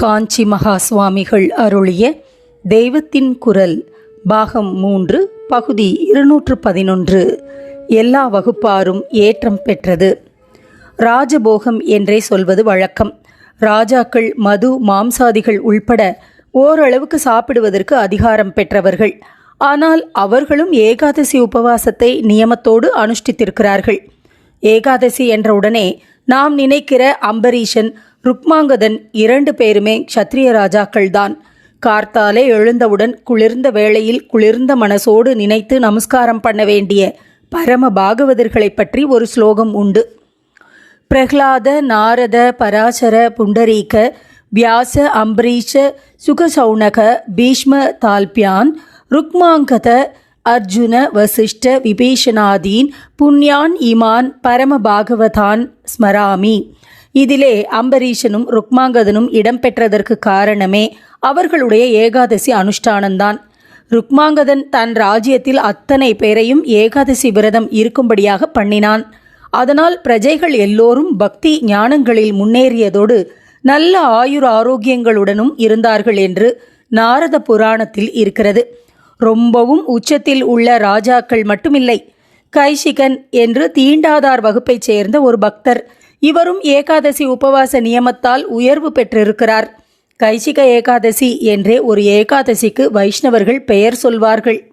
காஞ்சி மகா சுவாமிகள் அருளிய தெய்வத்தின் குரல் பாகம் மூன்று பகுதி இருநூற்று பதினொன்று. எல்லா வகுப்பாரும் ஏற்றம் பெற்றது. ராஜபோகம் என்றே சொல்வது வழக்கம். ராஜாக்கள் மது மாம்சாதிகள் உள்பட ஓரளவுக்கு சாப்பிடுவதற்கு அதிகாரம் பெற்றவர்கள். ஆனால் அவர்களும் ஏகாதசி உபவாசத்தை நியமத்தோடு அனுஷ்டித்திருக்கிறார்கள். ஏகாதசி என்ற உடனே நாம் நினைக்கிற அம்பரீஷன் ருக்மாங்கதன் இரண்டு பேருமே க்ஷத்ரிய ராஜாக்கள்தான். கார்த்தாலே எழுந்தவுடன் குளிர்ந்த வேளையில் குளிர்ந்த மனசோடு நினைத்து நமஸ்காரம் பண்ண வேண்டிய பரம பாகவதர்களைப் பற்றி ஒரு ஸ்லோகம் உண்டு. பிரஹ்லாத நாரத பராசர புண்டரீக வியாச அம்பரீஷ சுகசௌனக பீஷ்ம தால்பியான் ருக்மாங்கத அர்ஜுன வசிஷ்ட விபீஷணாதீன் புண்ணியான் இமான் பரம பாகவதான் ஸ்மராமி. இதிலே அம்பரீஷனும் ருக்மாங்கதனும் இடம்பெற்றதற்கு காரணமே அவர்களுடைய ஏகாதசி அனுஷ்டானந்தான். ருக்மாங்கதன் தன் ராஜ்யத்தில் அத்தனை பேரையும் ஏகாதசி விரதம் இருக்கும்படியாக பண்ணினான். அதனால் பிரஜைகள் எல்லோரும் பக்தி ஞானங்களில் முன்னேறியதோடு நல்ல ஆயுர் ஆரோக்கியங்களுடனும் இருந்தார்கள் என்று நாரத புராணத்தில் இருக்கிறது. ரொம்பவும் உச்சத்தில் உள்ள ராஜாக்கள் மட்டுமில்லை. கைஷிகன் என்று தீண்டாதார் வகுப்பைச் சேர்ந்த ஒரு பக்தர் இவரும் ஏகாதசி உபவாச நியமத்தால் உயர்வு பெற்றிருக்கிறார். கைசிக ஏகாதசி என்றே ஒரு ஏகாதசிக்கு வைஷ்ணவர்கள் பெயர் சொல்வார்கள்.